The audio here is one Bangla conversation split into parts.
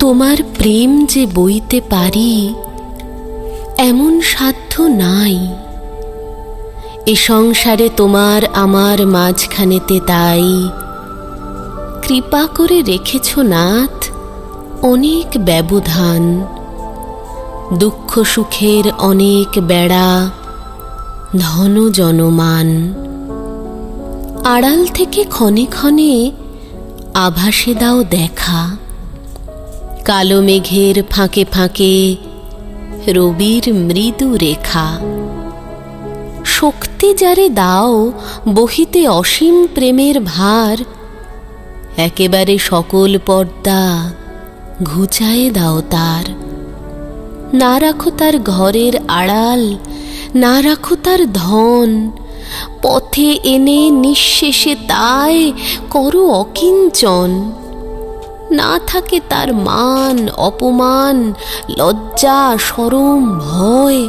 তোমার প্রেম যে বইতে পারি, এমন সাধ্য নাই। এ সংসারে তোমার আমার মাঝখানেতে তাই কৃপা করে রেখেছ নাথ অনেক ব্যবধান। দুঃখ সুখের অনেক বেড়া, ধন জনমান। আড়াল থেকে ক্ষণে ক্ষণে আভাসে দাও দেখা। কালো মেঘের ফাঁকে ফাঁকে রবির মৃদু রেখা। শক্তি যারে দাও, বহিতে অসীম প্রেমের ভার, একেবারে সকল পর্দা ঘুচায়ে দাও তার। না রাখো তার ঘরের আড়াল, না রাখো তার ধন, পথে এনে নিঃশেষে তাই করো অকিঞ্চন। না থাকে তার মান, অপমান, লজ্জা, সরম, ভয়।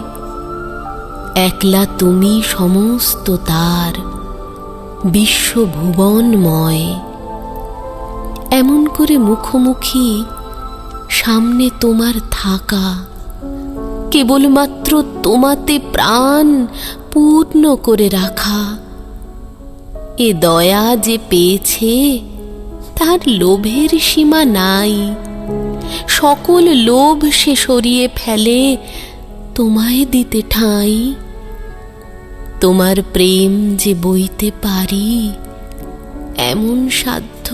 একলা তুমি সমস্ত তার, বিশ্বভুবনময়। এমন করে মুখোমুখি সামনে তোমার থাকা, কেবলমাত্র তোমাতে প্রাণ পূর্ণ করে রাখা। এ দয়া যে পেয়েছে তার লোভের সীমা নাই। সকল লোভ সে সরিয়ে ফেলে, তোমায় দিতে ঠাঁই। তোমার প্রেম যে বইতে পারি, এমন সাধ্য